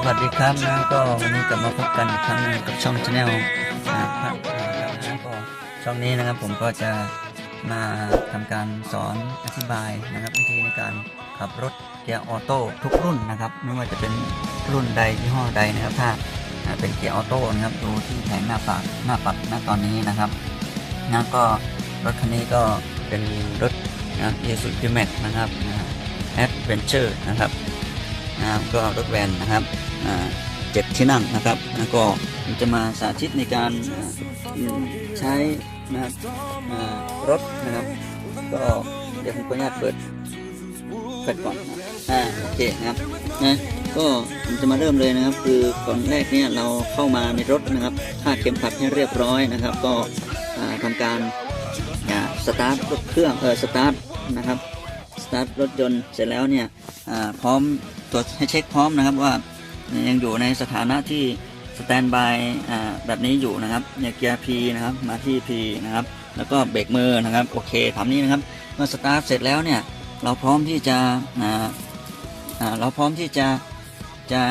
สวัสดีครับนะก็วันนี้กลับมาพบกันอีกครั้งกับช่องชาแนลนะครับแล้วก็ช่องนี้นะครับผมก็จะมาทำการสอนอธิบายนะครับ วิธีในการขับรถเกียร์ออโต้ทุกรุ่นนะครับ ไม่ว่าจะเป็นรุ่นใดยี่ห้อใดนะครับถ้าเป็นเกียร์ออโต้นะครับดูที่แผงหน้าปัดหน้าปัดณตอนนี้นะครับนะก็รถคันนี้ก็เป็นรถนะเอสุดิเมกนะครับแอดเวนเจอร์นะครับนะครับก็รถแวนนะครับ เจ็ดที่นั่งนะครับแล้วก็จะมาสาธิตในการใช้นะครับรถนะครับ ก็เดี๋ยวผมขออนุญาตเปิดเปิดก่อนนะอ่าโอเคนะครับนะก็ผมจะมาเริ่มเลยนะครับ คือก่อนแรกเนี่ยเราเข้ามาในรถนะครับคาดเข็มขัดให้เรียบร้อยนะครับ ก็อ่าทำการอ่าสตาร์ทรถเครื่องเออสตาร์ทนะครับสตาร์ทรถยนต์เสร็จแล้วเนี่ยอ่าพร้อมตรวจให้เช็คพร้อมนะครับว่า ยังอยู่ในสถานะที่สแตนบายแบบนี้อยู่นะครับเนี่ยเกียร์ P นะครับมาที่ P นะครับแล้วก็เบรกมือนะครับโอเคถามนี้นะครับเมื่อสตาร์ทเสร็จแล้วเนี่ยเราพร้อมที่จะเราพร้อมที่จะจะ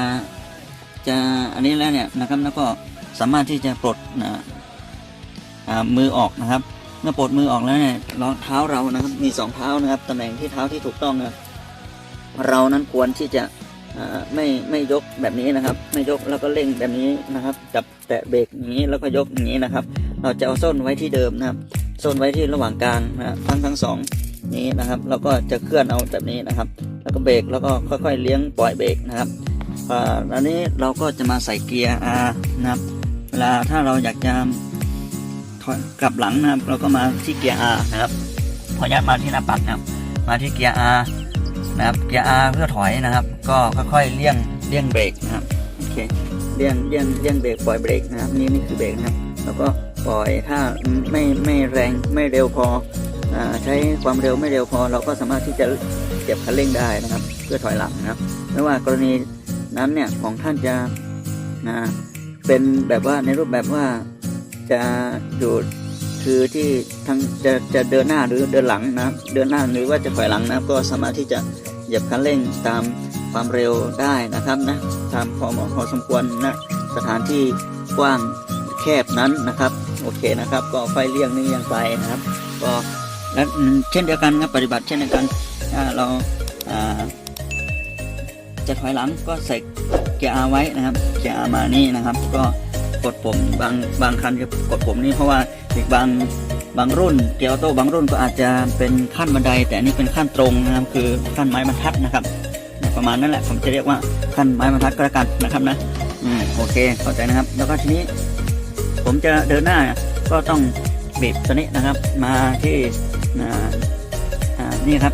จะอันนี้แล้วเนี่ยนะครับแล้วก็สามารถที่จะปลดมือออกนะครับ เมื่อปลดมือออกแล้วเนี่ยรองเท้าเรานะครับมีสองเท้านะครับตำแหน่งที่เท้าที่ถูกต้องนะเรานั้นควรที่จะ ไม่ไม่ยกแบบนี้นะครับ ไม่ยกแล้วก็เร่งแบบนี้นะครับ จับแตะเบรกอย่างนี้แล้วก็ยกอย่างนี้นะครับ เราจะเอาส้นไว้ที่เดิมนะครับส้นไว้ที่ระหว่างกลางนะทั้งทั้งสองนี้นะครับแล้วก็จะเคลื่อนเอาแบบนี้นะครับ แล้วก็เบรกแล้วก็ค่อยๆเลี้ยงปล่อยเบรกนะครับอันนี้เราก็จะมาใส่เกียร์ R นะครับเวลาถ้าเราอยากจะกลับหลังนะครับ เราก็มาที่เกียร์ R นะครับขออนุญาตมาที่หน้าปัดนะครับ มาที่เกียร์ R นะครับเกียร์ R เพื่อถอยนะครับ ก็ค่อยๆเลี่ยงเลี่ยงเบรกนะครับโอเคเลี่ยงเลี่ยงเลี่ยงเบรกปล่อยเบรกนะครับนี่นี่คือเบรกนะครับ แล้วก็ปล่อยถ้าไม่ไม่แรงไม่เร็วพออใช้ความเร็วไม่เร็วพอ เราก็สามารถที่จะเก็บคันเร่งได้นะครับ เพื่อถอยหลังนะครับ ไม่ว่ากรณีนั้นเนี่ยของท่านจะอ่าเป็นแบบว่าในรูปแบบว่าจะอยู่ คือที่ทั้งจะจะเดินหน้าหรือเดินหลังนะครับ เดินหน้าหรือว่าจะถอยหลังนะครับ ก็สามารถที่จะเหยียบคันเร่งตามความเร็วได้นะครับนะตามพอเหมาะพอสมควรนะสถานที่กว้างแคบนั้นนะครับ โอเคนะครับ ก็ไฟเลี่ยงนี่ยังไปนะครับ ก็และเช่นเดียวกันครับปฏิบัติเช่นเดียวกันถ้าเราจะถอยหลังก็ใส่เกียร์ไว้นะครับเกียร์มานี่นะครับ ก็กดปุ่มบางบางคันจะกดปุ่มนี้เพราะว่า อีกบางบางรุ่นเกียร์ออโต้บางรุ่นก็อาจจะเป็นขั้นบันได แต่อันนี้เป็นขั้นตรงนะครับคือขั้นไม้บรรทัดนะครับประมาณนั้นแหละผมจะเรียกว่าขั้นไม้บรรทัดก็แล้วกันนะครับนะอืมโอเคเข้าใจนะครับ แล้วก็ทีนี้ ผมจะเดินหน้าก็ต้องบีบตัวนี้นะครับ มาที่นี่ครับ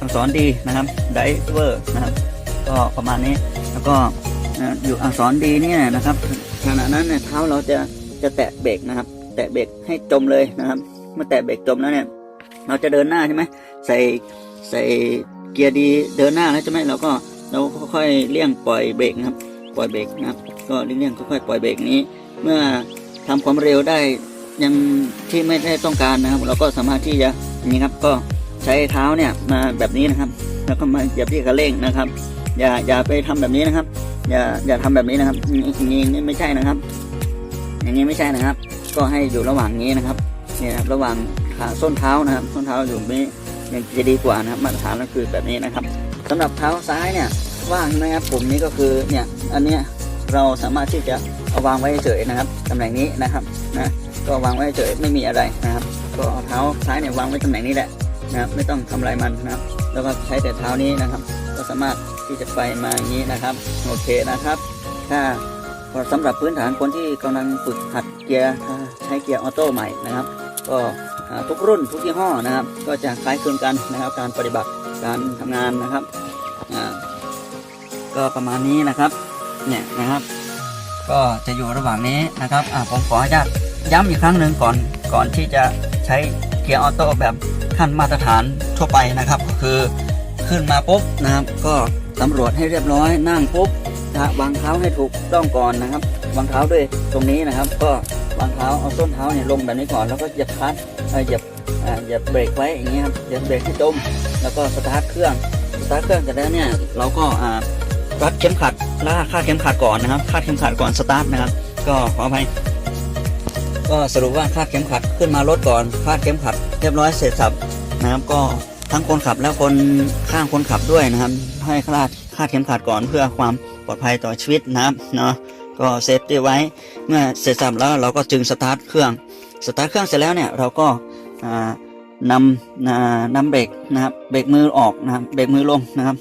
อักษรดีนะครับไดเวอร์นะครับ ก็ประมาณนี้แล้วก็อยู่อักษรดีเนี่ยนะครับขณะนั้นเนี่ยเท้าเราจะจะแตะเบรกนะครับ แตะเบรกให้จมเลยนะครับ เมื่อแตะเบรกจมแล้วเนี่ย เราจะเดินหน้าใช่ไหมใส่ใส่เกียร์ดีเดินหน้าแล้วใช่ไหมเราก็เราค่อยๆเลี่ยงปล่อยเบรกนะครับ ปล่อยเบรกนะครับ ก็เลี่ยงค่อยๆปล่อยเบรกนี้ เมื่อทำความเร็วได้ยังที่ไม่ได้ต้องการนะครับ เราก็สามารถที่จะนี่ครับก็ใช้เท้าเนี่ยมาแบบนี้นะครับ แล้วก็มาเหยียบที่คันเร่งนะครับ อย่าอย่าไปทำแบบนี้นะครับ อย่าอย่าทำแบบนี้นะครับนี้อย่างนี้ไม่ใช่นะครับ อย่างนี้ไม่ใช่นะครับ ก็ให้อยู่ระหว่างนี้นะครับเนี่ยนะครับระหว่างขาส้นเท้านะครับส้นเท้าอยู่นี้ยังจะดีกว่านะครับมาตรฐานก็คือแบบนี้นะครับสำหรับเท้าซ้ายเนี่ยว่างนะครับปุ่มนี้ก็คือเนี่ยอันเนี้ยเราสามารถที่จะเอาวางไว้เฉยนะครับตำแหน่งนี้นะครับนะก็วางไว้เฉยไม่มีอะไรนะครับ ก็เอาเท้าซ้ายเนี่ยวางไว้ตำแหน่งนี้แหละนะครับไม่ต้องทำอะไรมันนะครับ แล้วก็ใช้แต่เท้านี้นะครับ ก็สามารถที่จะไปมาอย่างนี้นะครับโอเคนะครับถ้าสำหรับพื้นฐานคนที่กำลังฝึกหัดเกียร์ ใช้เกียร์ออโต้ใหม่นะครับ ก็ทุกรุ่นทุกยี่ห้อนะครับ ก็จะคล้ายคลึงกันนะครับ การปฏิบัติการทำงานนะครับก็ประมาณนี้นะครับเนี่ยนะครับ ก็จะอยู่ระหว่างนี้นะครับผมขออนุญาตย้ำอีกครั้งหนึ่งก่อนก่อนที่จะใช้เกียร์ออโต้แบบขั้นมาตรฐานทั่วไปนะครับ ก็คือขึ้นมาปุ๊บนะครับ ก็สำรวจให้เรียบร้อยนั่งปุ๊บนะวางเท้าให้ถูกต้องก่อนนะครับ วางเท้าด้วยตรงนี้นะครับ ก็ วางเท้าเอาส้นเท้าเนี่ยลงแบบนี้ก่อนแล้วก็เหยียบคลัตช์เหยียบเหยียบเบรกไว้อย่างนี้ครับเหยียบเบรกให้จมแล้วก็สตาร์ทเครื่องสตาร์ทเครื่องเสร็จแล้วเนี่ยเราก็อ่ารัดเข็มขัดและคาดเข็มขัดก่อนนะครับคาดเข็มขัดก่อนสตาร์ทนะครับ ก็ขออภัยก็สรุปว่าคาดเข็มขัดขึ้นมารถก่อนคาดเข็มขัดเรียบร้อยเสร็จสับนะครับก็ทั้งคนขับและคนข้างคนขับด้วยนะครับ ให้คาดคาดเข็มขัดก่อนเพื่อความปลอดภัยต่อชีวิตนะครับเนาะ ก็เซฟตี้ไว้เมื่อเสร็จสับแล้วเราก็จึงสตาร์ทเครื่องสตาร์ทเครื่องเสร็จแล้วเนี่ยเราก็นำนำเบรกนะครับเบรกมือออกนะครับเบรกมือลงนะครับ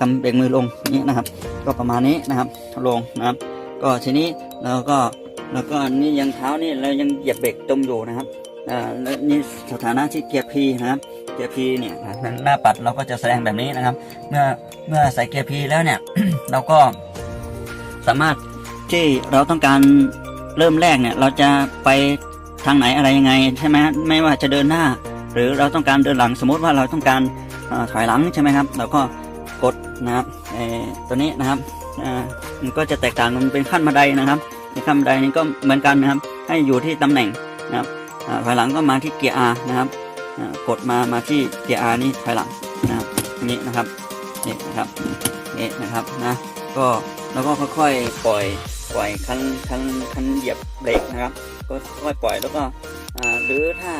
กำเบรกมือลงนี้นะครับ ก็ประมาณนี้นะครับลงนะครับ ก็ทีนี้เราก็แล้วก็นี่ยังเท้านี่เรายังเหยียบเบรกจมอยู่นะครับแล้วนี่สถานะที่เกียร์พีนะครับ เกียร์พีเนี่ยหน้าปัดเราก็จะแสดงแบบนี้นะครับ เมื่อเมื่อใส่เกียร์พีแล้วเนี่ยเราก็ สามารถที่เราต้องการเริ่มแรกเนี่ย เราจะไปทางไหนอะไรยังไงใช่ไหมไม่ว่าจะเดินหน้า หรือเราต้องการเดินหลังสมมติว่าเราต้องการอถอยหลังใช่ไหมครับ เราก็กดนะครับตัวนี้นะครับมันก็จะแตกต่างมันเป็นขั้นบันไดนะครับในขั้นบันไดนี้ก็เหมือนกันนะครับ ให้อยู่ที่ตำแหน่งนะครับอถอยหลังก็มาที่เกียร์ R นะครับกดมามาที่เกียร์ R นี่ถอยหลังนะครับนี่นะครับนี่นะครับนี่นะครับนะก็ แล้วก็ค่อยๆปล่อยปล่อยคันคันคันเหยียบเบรกนะครับ ก็ค่อยปล่อยแล้วก็หรือถ้า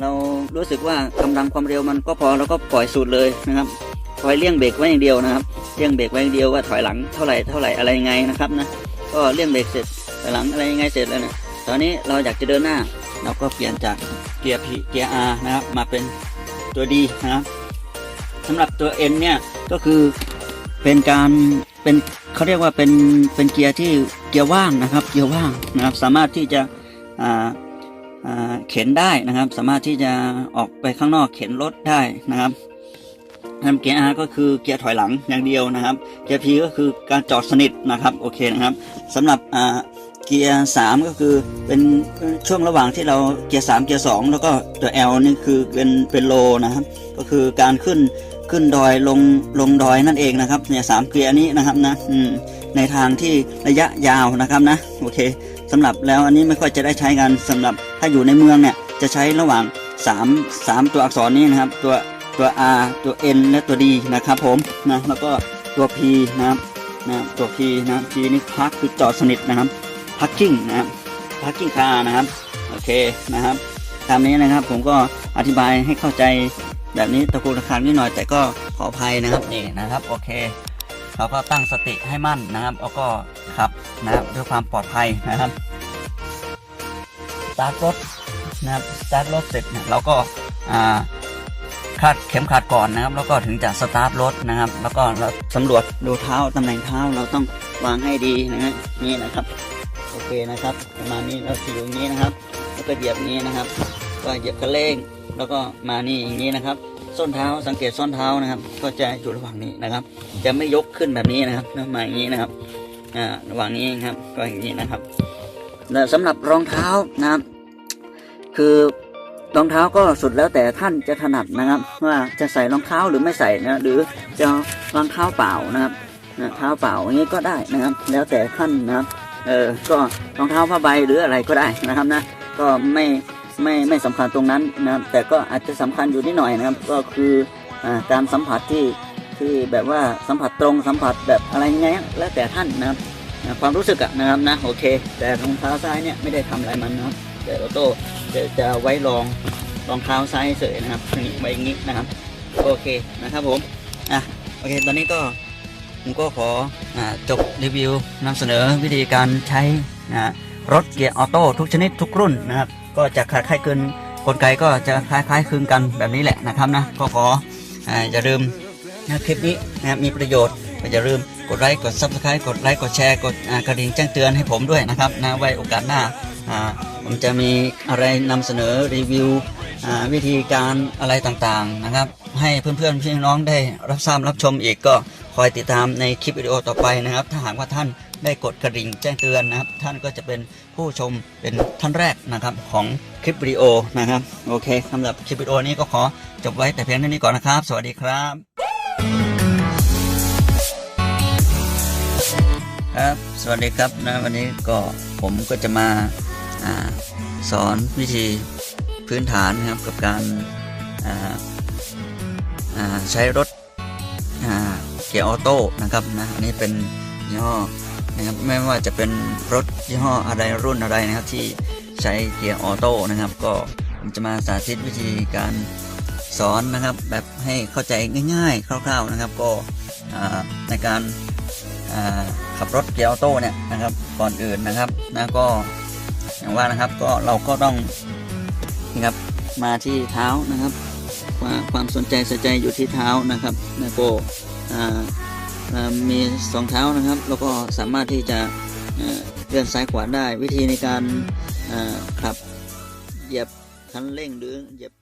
เรารู้สึกว่ากำลังความเร็วมันก็พอเราก็ปล่อยสูดเลยนะครับคอยเลี่ยงเบรกไว้อย่างเดียวนะครับเลี่ยงเบรกไว้อย่างเดียวว่าถอยหลังเท่าไหร่เท่าไหร่อะไรยังไงนะครับนะก็เลี่ยงเบรกเสร็จถอยหลังอะไรยังไงเสร็จแล้วเนี่ยตอนนี้เราอยากจะเดินหน้า เราก็เปลี่ยนจากเกียร์ P เกียร์ R นะครับมาเป็นตัว D นะครับสำหรับตัว N เนี่ยก็คือเป็นการ เป็นเขาเรียกว่าเป็นเป็นเกียร์ที่เกียร์ว่างนะครับ เกียร์ว่างนะครับ สามารถที่จะเข็นได้นะครับ สามารถที่จะออกไปข้างนอกเข็นรถได้นะครับนะครับเกียร์ R ก็คือเกียร์ถอยหลังอย่างเดียวนะครับ เกียร์ P ก็คือการจอดสนิทนะครับโอเคนะครับสำหรับเกียร์สามก็คือเป็นช่วงระหว่างที่เราเกียร์สามเกียร์สองแล้วก็ตัว L นี่คือเป็นเป็นโลนะครับ ก็คือการขึ้น ขึ้นดอยลงลงดอยนั่นเองนะครับเนี่ยสามเกียร์นี้นะครับนะอืมในทางที่ระยะยาวนะครับนะโอเคสำหรับแล้วอันนี้ไม่ค่อยจะได้ใช้กันสำหรับถ้าอยู่ในเมืองเนี่ยจะใช้ระหว่าง 3 3 ตัวอักษรนี้นะครับ ตัวตัว R ตัว N และตัว D นะครับผมนะแล้วก็ตัว P นะครับนะตัว P นะ P นี่พักคือจอดสนิทนะครับพักกิ้งนะครับพักกิ้งคานะครับโอเคนะครับตามนี้นะครับผมก็อธิบายให้เข้าใจ แบบนี้ตะกูตะคางนิดหน่อยแต่ก็ขออภัยนะครับนี่นะครับโอเคเราก็ตั้งสติให้มั่นนะครับแล้วก็ขับนะครับด้วยความปลอดภัยนะครับสตาร์ทรถนะครับสตาร์ทรถเสร็จเนี่ยเราก็อ่าคาดเข็มขัดก่อนนะครับ แล้วก็ถึงจะสตาร์ทรถนะครับ แล้วก็เราสำรวจดูเท้าตำแหน่งเท้าเราต้องวางให้ดีนะฮะนี่นะครับ โอเคนะครับ ประมาณนี้เราจะอยู่อย่างนี้นะครับ แล้วก็เหยียบนี้นะครับ ก็เหยียบกระเล่ง แล้วก็มานี่อย่างนี้นะครับ ส้นเท้าสังเกตส้นเท้านะครับ ก็จะอยู่ระหว่างนี้นะครับ จะไม่ยกขึ้นแบบนี้นะครับมาอย่างนี้นะครับอ่าระหว่างนี้ครับก็อย่างนี้นะครับและสำหรับรองเท้านะครับ คือรองเท้าก็สุดแล้วแต่ท่านจะถนัดนะครับ ว่าจะใส่รองเท้าหรือไม่ใส่นะหรือจะรองเท้าเปล่านะครับเท้าเปล่าอย่างนี้ก็ได้นะครับ แล้วแต่ท่านนะครับเออก็รองเท้าผ้าใบหรืออะไรก็ได้นะครับนะก็ไม่ ไม่ไม่สำคัญตรงนั้นนะครับ แต่ก็อาจจะสำคัญอยู่นิดหน่อยนะครับ ก็คือการสัมผัสที่ที่แบบว่าสัมผัสตรงสัมผัสแบบอะไรเงี้ยแล้วแต่ท่านนะครับความรู้สึกอะนะครับนะโอเค แต่รองเท้าซ้ายเนี่ยไม่ได้ทำอะไรมันนะครับแต่โอโต้จะจะไว้รองรองเท้าซ้ายเฉยนะครับนี่ไว้อย่างงี้นะครับ โอเคนะครับผมอะโอเค ตอนนี้ก็ผมก็ขออจบรีวิวนำเสนอวิธีการใช้นะรถเกียร์ออโต้ทุกชนิดทุกรุ่นนะครับ ก็จะคล้ายๆคลึงกลไกก็จะคล้ายๆคลึงกันแบบนี้แหละนะครับนะก็ขออ่อย่าลืมนะคลิปนี้นะครับมีประโยชน์ก็อย่าลืมกดไลค์กด subscribe กดไลค์กดแชร์กดกระดิ่งแจ้งเตือนให้ผมด้วยนะครับนะไว้โอกาสหน้าอ่าผมจะมีอะไรนำเสนอรีวิววิธีการอะไรต่างๆนะครับ ให้เพื่อนๆพี่น้องได้รับทราบรับชมอีกก็คอยติดตามในคลิปวิดีโอต่อไปนะครับ ถ้าหากว่าท่าน ได้กดกระดิ่งแจ้งเตือนนะครับ ท่านก็จะเป็นผู้ชมเป็นท่านแรกนะครับของคลิปวิดีโอนะครับ โอเคสำหรับคลิปวิดีโอนี้ก็ขอจบไว้แต่เพียงเท่านี้ก่อนนะครับ สวัสดีครับครับ สวัสดีครับนะวันนี้ก็ผมก็จะมาอาสอนวิธีพื้นฐานนะครับกับการาาใช้รถเกียร์ออโต้นะครับนะอันนี้เป็นย่ห้อ นะครับไม่ว่าจะเป็นรถยี่ห้ออะไรรุ่นอะไรนะครับ ที่ใช้เกียร์ออโต้นะครับ ก็จะมาสาธิตวิธีการสอนนะครับ แบบให้เข้าใจง่าย ๆ คร่าว ๆนะครับ ก็ในการขับรถเกียร์ออโต้เนี่ยนะครับก่อนอื่นนะครับนะก็อย่างว่านะครับก็เราก็ต้องนะครับมาที่เท้านะครับว่าความสนใจใส่ใจอยู่ที่เท้านะครับแล้วก็อ่า มีสองเท้านะครับ แล้วก็สามารถที่จะเลื่อนซ้ายขวาได้ วิธีในการขับเหยียบคันเร่งหรือเหยียบ